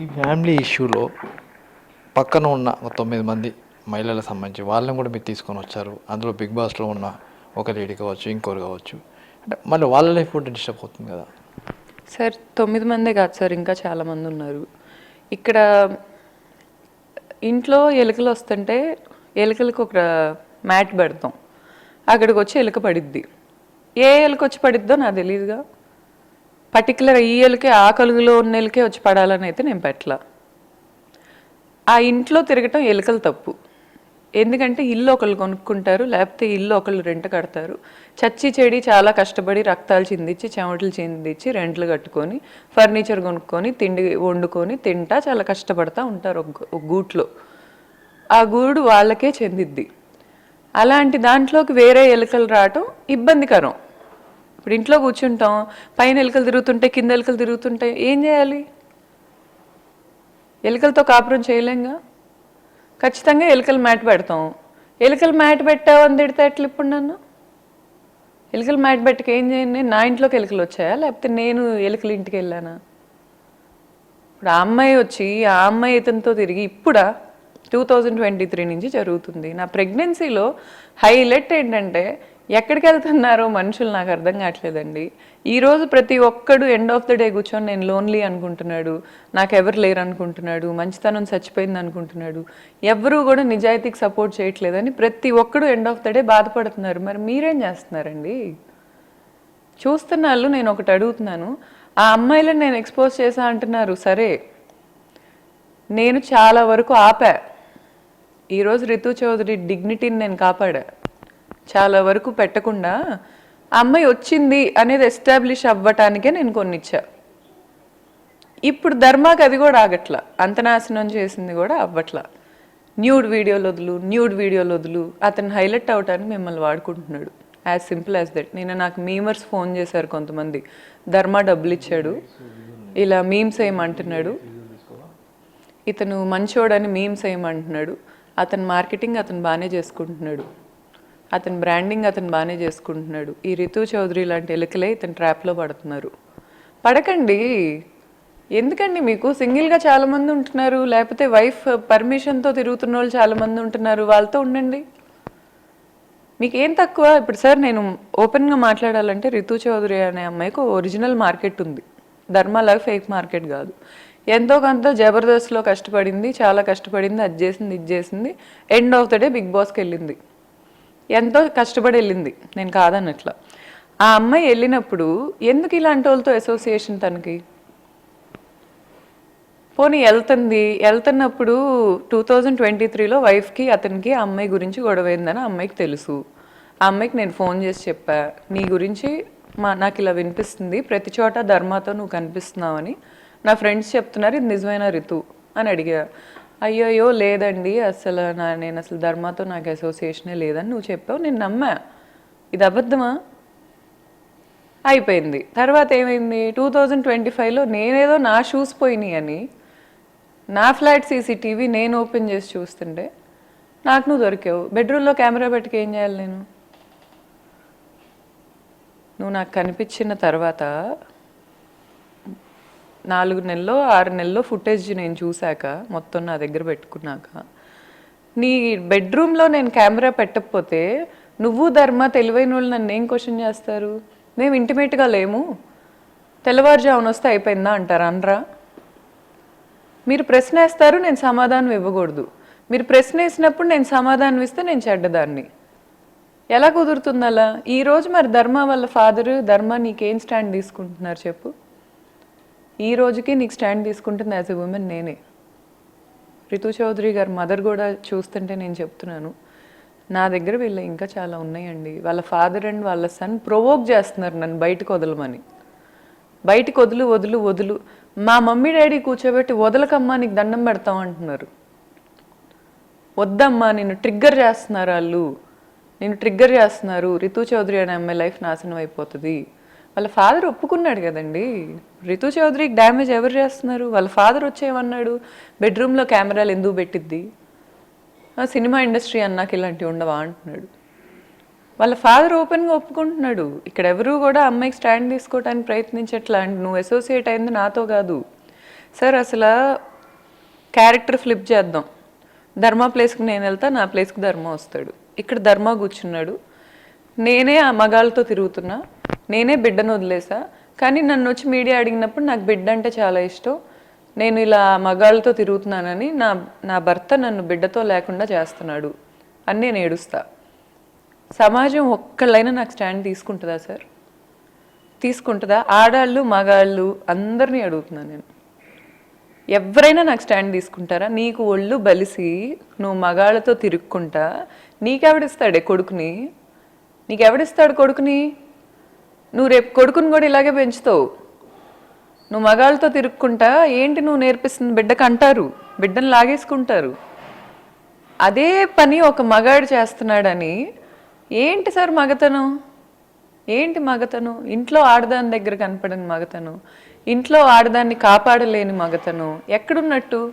ఈ ఫ్యామిలీ ఇష్యూలో పక్కన ఉన్న ఒక తొమ్మిది మంది మహిళలకు సంబంధించి వాళ్ళని కూడా మీరు తీసుకొని వచ్చారు. అందులో బిగ్ బాస్లో ఉన్న ఒక లేడీ కావచ్చు ఇంకోరు కావచ్చు. అంటే మళ్ళీ వాళ్ళ లైఫ్ కూడా డిస్టర్బ్ అవుతుంది కదా? సార్ తొమ్మిది మందే కాదు సార్ ఇంకా చాలామంది ఉన్నారు. ఇక్కడ ఇంట్లో ఎలుకలు వస్తుంటే ఎలుకలకు ఒక మ్యాట్ పెడతాం. అక్కడికి వచ్చి ఎలుక పడిద్ది. ఏ ఎలుక వచ్చి పడిద్దో నాకు తెలియదుగా పర్టికులర్ ఈయలకే ఆ కలుగులో ఉన్న ఎలుకే వచ్చి పడాలని అయితే నేను పెట్టలా. ఆ ఇంట్లో తిరగటం ఎలుకలు తప్పు. ఎందుకంటే ఇల్లు ఒకళ్ళు కొనుక్కుంటారు లేకపోతే ఇల్లు ఒకళ్ళు రెంట్ కడతారు. చచ్చి చెడి చాలా కష్టపడి రక్తాలు చిందించి చెమటలు చిందించి రెంట్లు కట్టుకొని ఫర్నిచర్ కొనుక్కొని తిండి వండుకొని తింటా చాలా కష్టపడతా ఉంటారు ఒక గూట్లో. ఆ గూడు వాళ్ళకే చెందిద్ది. అలాంటి దాంట్లోకి వేరే ఎలుకలు రావటం ఇబ్బందికరం. ఇప్పుడు ఇంట్లో కూర్చుంటాం పైన ఎలుకలు తిరుగుతుంటే కింద ఎలుకలు తిరుగుతుంటే ఏం చేయాలి? ఎలుకలతో కాపురం చేయలేంగా ఖచ్చితంగా ఎలుకల మ్యాట్ పెడతాం. ఎలుకల మ్యాట్ పెట్టావు అని తిడితే ఎట్లా ఇప్పుడు నన్ను? ఎలుకల మ్యాట్ పెట్టక ఏం చేయండి? నా ఇంట్లోకి ఎలుకలు వచ్చాయా? లేకపోతే నేను ఎలుకల ఇంటికి వెళ్ళానా? ఇప్పుడు ఆ అమ్మాయి వచ్చి ఆ అమ్మాయి ఇతనితో తిరిగి ఇప్పుడా? టూ థౌజండ్ ట్వంటీ త్రీ నుంచి జరుగుతుంది. నా ప్రెగ్నెన్సీలో హైలైట్ ఏంటంటే ఎక్కడికి వెళ్తున్నారో? మనుషులు నాకు అర్థం కావట్లేదండి. ఈరోజు ప్రతి ఒక్కడు ఎండ్ ఆఫ్ ద డే కూర్చొని నేను లోన్లీ అనుకుంటున్నాడు. నాకు ఎవరు లేరు అనుకుంటున్నాడు. మంచితనం చచ్చిపోయింది అనుకుంటున్నాడు. ఎవరూ కూడా నిజాయితీకి సపోర్ట్ చేయట్లేదని ప్రతి ఒక్కడు ఎండ్ ఆఫ్ ద డే బాధపడుతున్నారు. మరి మీరేం చేస్తున్నారండి? చూస్తున్న వాళ్ళు నేను ఒకటి అడుగుతున్నాను. ఆ అమ్మాయిలను నేను ఎక్స్పోజ్ చేశా అంటున్నారు. సరే. నేను చాలా వరకు ఆపా. ఈరోజు రితు చౌదరి డిగ్నిటీని నేను కాపాడా? చాలా వరకు పెట్టకుండా అమ్మాయి వచ్చింది అనేది ఎస్టాబ్లిష్ అవ్వటానికే నేను కొన్నిచ్చా. ఇప్పుడు ధర్మాకి అది కూడా ఆగట్లా. అంతనాశనం చేసింది కూడా అవ్వట్లా. న్యూడ్ వీడియోలు వదులు న్యూడ్ వీడియోలు వదులు. అతను హైలైట్ అవటానికి మిమ్మల్ని వాడుకుంటున్నాడు. As simple as that. నేను నాకు మీమర్స్ ఫోన్ చేశారు కొంతమంది. ధర్మ డబ్బులు ఇచ్చాడు. ఇలా మీమ్స్ ఏమంటున్నాడు ఇతను మంచోడని మీమ్స్ ఏమంటున్నాడు అతని మార్కెటింగ్ అతను బాగానే చేసుకుంటున్నాడు. అతని బ్రాండింగ్ అతను బాగానే చేసుకుంటున్నాడు. ఈ రితు చౌదరి లాంటి ఎలుకలే ఇతను ట్రాప్లో పడుతున్నారు. పడకండి. ఎందుకండి మీకు? సింగిల్గా చాలామంది ఉంటున్నారు. లేకపోతే వైఫ్ పర్మిషన్తో తిరుగుతున్న వాళ్ళు చాలామంది ఉంటున్నారు. వాళ్ళతో ఉండండి. మీకు ఏం తక్కువ? ఇప్పుడు సార్ నేను ఓపెన్గా మాట్లాడాలంటే రితు చౌదరి అనే అమ్మాయికి ఒరిజినల్ మార్కెట్ ఉంది. ధర్మాలాగా ఫేక్ మార్కెట్ కాదు. ఎంతో కొంత జబర్దస్త్లో కష్టపడింది చాలా కష్టపడింది అది చేసింది ఇది చేసింది. End of the day big బాస్కి వెళ్ళింది. ఎంతో కష్టపడి వెళ్ళింది. నేను కాదన్నట్లా. ఆ అమ్మాయి వెళ్ళినప్పుడు ఎందుకు ఇలాంటి వాళ్ళతో అసోసియేషన్ తనకి? పోనీ వెళ్తుంది. వెళ్తున్నప్పుడు టూ థౌజండ్ ట్వంటీ త్రీలో వైఫ్కి అతనికి ఆ అమ్మాయి గురించి గొడవైందని అమ్మాయికి తెలుసు. ఆ అమ్మాయికి నేను ఫోన్ చేసి చెప్పా నీ గురించి మా నాకు ఇలా వినిపిస్తుంది. ప్రతి చోట ధర్మాతో నువ్వు కనిపిస్తున్నావని నా ఫ్రెండ్స్ చెప్తున్నారు. ఇది నిజమైన రితు అని అడిగా. అయ్యయ్యో లేదండి. అసలు నా నేను అసలు ధర్మాతో నాకు అసోసియేషనే లేదని నువ్వు చెప్పావు నేను నమ్మా. ఇది అబద్ధమా? అయిపోయింది. తర్వాత ఏమైంది? టూ థౌజండ్ ట్వంటీ ఫైవ్లో నేనేదో నా షూస్ పోయినాయి అని నా ఫ్లాట్ సీసీటీవీ నేను ఓపెన్ చేసి చూస్తుంటే నాకు నువ్వు దొరికావు. బెడ్రూమ్లో కెమెరా పెట్టుకు ఏం చేయాలి నేను? నువ్వు నాకు కనిపించిన తర్వాత నాలుగు నెలలో ఆరు నెలలో ఫుటేజ్ నేను చూశాక మొత్తం నా దగ్గర పెట్టుకున్నాక నీ బెడ్రూమ్లో నేను కెమెరా పెట్టకపోతే నువ్వు ధర్మ తెలివైన వాళ్ళు నన్ను ఏం క్వశ్చన్ చేస్తారు? మేము ఇంటిమేట్గా లేము. తెల్లవారుజామున వస్తే అయిపోయిందా అంటారు. అనరా. మీరు ప్రశ్న వేస్తారు నేను సమాధానం ఇవ్వకూడదు. మీరు ప్రశ్న వేసినప్పుడు నేను సమాధానం ఇస్తే నేను చెడ్డదాన్ని. ఎలా కుదురుతుంది అలా ఈరోజు మరి ధర్మ వాళ్ళ ఫాదరు ధర్మ నీకేం స్టాండ్ తీసుకుంటున్నారు చెప్పు. ఈ రోజుకి నీకు స్టాండ్ తీసుకుంటుంది యాజ్ ఎ ఉమెన్ నేనే. రితు చౌదరి గారి మదర్ కూడా చూస్తుంటే నేను చెప్తున్నాను నా దగ్గర వీళ్ళు ఇంకా చాలా ఉన్నాయండి. వాళ్ళ ఫాదర్ అండ్ వాళ్ళ సన్ ప్రొవోక్ చేస్తున్నారు నన్ను బయటకు వదలమని. బయటకు వదులు వదులు వదులు. మా మమ్మీ డాడీ కూర్చోబెట్టి వదలకమ్మా నీకు దండం పెడతాం అంటున్నారు. వద్దమ్మా నిన్ను ట్రిగ్గర్ చేస్తున్నారు వాళ్ళు. నేను ట్రిగ్గర్ చేస్తున్నారు. రితు చౌదరి అనే అమ్మాయి లైఫ్ నాశనం అయిపోతుంది. వాళ్ళ ఫాదర్ ఒప్పుకున్నాడు కదండి. రితు చౌదరికి డ్యామేజ్ ఎవరు చేస్తున్నారు? వాళ్ళ ఫాదర్ వచ్చేయమన్నాడు. బెడ్రూమ్లో కెమెరాలు ఎందుకు పెట్టిద్ది? ఆ సినిమా ఇండస్ట్రీ అన్నాకి ఇలాంటివి ఉండవా అంటున్నాడు. వాళ్ళ ఫాదర్ ఓపెన్గా ఒప్పుకుంటున్నాడు. ఇక్కడ ఎవరు కూడా అమ్మాయికి స్టాండ్ తీసుకోవడానికి ప్రయత్నించట్లా అండ్. నువ్వు అసోసియేట్ అయింది నాతో కాదు. సార్ అసలు క్యారెక్టర్ ఫ్లిప్ చేద్దాం. ధర్మ ప్లేస్కి నేను వెళ్తా నా ప్లేస్కి ధర్మ వస్తాడు. ఇక్కడ ధర్మ కూర్చున్నాడు. నేనే ఆ మగాళ్ళతో తిరుగుతున్నా. నేనే బిడ్డను వదిలేసా. కానీ నన్ను వచ్చి మీడియా అడిగినప్పుడు నాకు బిడ్డ అంటే చాలా ఇష్టం. నేను ఇలా మగాళ్ళతో తిరుగుతున్నానని నా నా భర్త నన్ను బిడ్డతో లేకుండా చేస్తున్నాడు అని నేను ఏడుస్తా. సమాజం ఒక్కళ్ళైనా నాకు స్టాండ్ తీసుకుంటుందా సార్? తీసుకుంటుందా? ఆడాళ్ళు మగాళ్ళు అందరినీ అడుగుతున్నాను నేను. ఎవరైనా నాకు స్టాండ్ తీసుకుంటారా? నీకు ఒళ్ళు బలిసి నువ్వు మగాళ్ళతో తిరుక్కుంటా నీకెవడిస్తాడే కొడుకుని? నీకెవడిస్తాడు కొడుకుని? నువ్వు రేపు కొడుకుని కూడా ఇలాగే పెంచుతావు. నువ్వు మగాళ్ళతో తిరుక్కుంటా ఏంటి నువ్వు నేర్పిస్తుంది బిడ్డకు అంటారు? బిడ్డను లాగేసుకుంటారు. అదే పని ఒక మగాడు చేస్తున్నాడని ఏంటి సార్ మగతనం? ఏంటి మగతనం? ఇంట్లో ఆడదాని దగ్గర కనపడని మగతనం. ఇంట్లో ఆడదాన్ని కాపాడలేని మగతను. ఎక్కడున్నట్టు?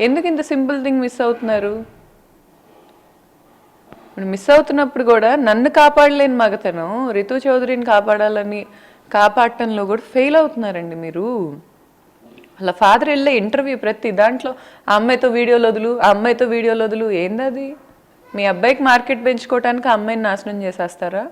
ఎందుకు ఇంత సింపుల్ థింగ్ మిస్ అవుతున్నారు? ఇప్పుడు మిస్ అవుతున్నప్పుడు కూడా నన్ను కాపాడలేని మగతను రితు చౌదరిని కాపాడాలని కాపాడటంలో కూడా ఫెయిల్ అవుతున్నారండి మీరు. వాళ్ళ ఫాదర్ వెళ్ళే ఇంటర్వ్యూ ప్రతి దాంట్లో ఆ అమ్మాయితో వీడియోలు వదులు ఆ అమ్మాయితో వీడియోలు వదులు. ఏందది? మీ అబ్బాయికి మార్కెట్ పెంచుకోవటానికి ఆ అమ్మాయిని నాశనం చేసేస్తారా?